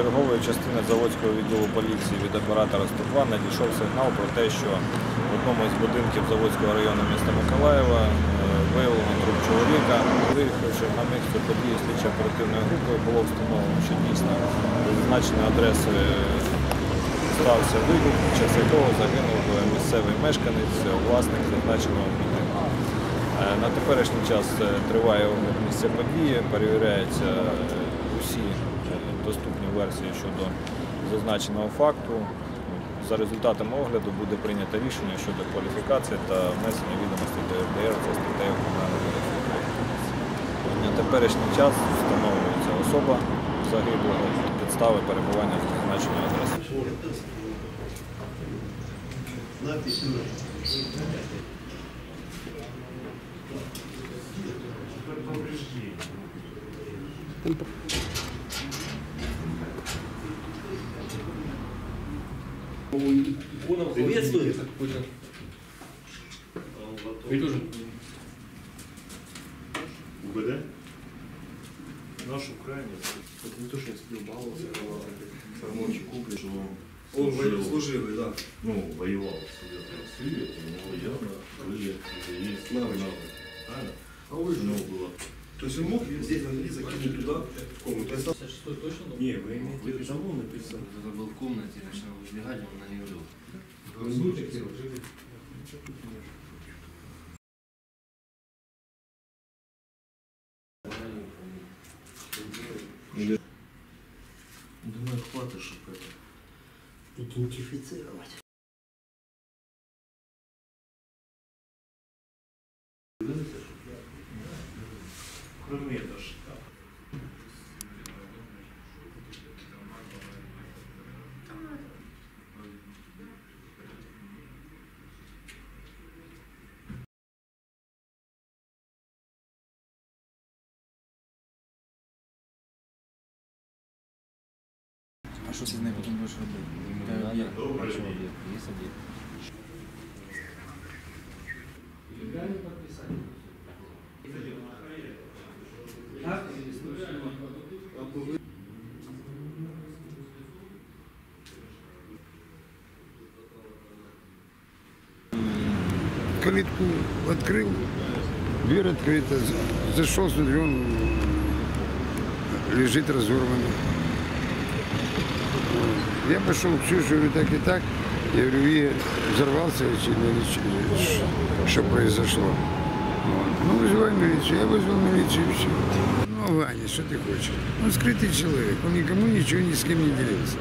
чергової частини Заводського відділу поліції від оператора 102 надійшов сигнал про те, що в одному із будинків Заводського району міста Миколаєва е, виявлено труп чоловіка. Виїхавши на місце події слідчо-оперативної групи, було встановлено, що дійсно за зазначеною адресою стався вибух, під час якого загинув місцевий мешканець, власник зазначеного будинку. Е, На теперішній час е, триває місця події, перевіряються е, усі е, доступні версії щодо зазначеного факту. За результатами огляду буде прийнято рішення щодо кваліфікації та внесення відомостей до РДР за статтею Кримінального кодексу На теперішній час встановлюється особа загиблого, підстави перебування за зазначеною адресою. Приветствую. УБД? Наш украинец. Это не то, что я сидел баловался, а формовочек куплен, что Он служил, служивый, да. ну, воевал Союзе, у него явно были уже есть Навыки. А У него было... То есть он мог здесь находиться, кинуть туда, в комнату. Я сам- Не, вы имеете в виду того написано? Кто-то был в комнате, начал убегать, он на нее лег. Думаю, хватит, чтобы это... идентифицировать Кроме этого, что А що ти з нею потім будеш робити? Та об'єкт. Добре. А що об'єкт? Є Калитку открыл, дверь открыта, зашел, смотрю, он лежит разорванный. Я пошел к Ксюше, говорю, так и так. Я говорю, и взорвался, или что произошло. Вот. Ну, вызывай милицию. Я вызвал милицию и все. Ну, Ваня, что ты хочешь? Он скрытый человек, он никому ничего ни с кем не делился.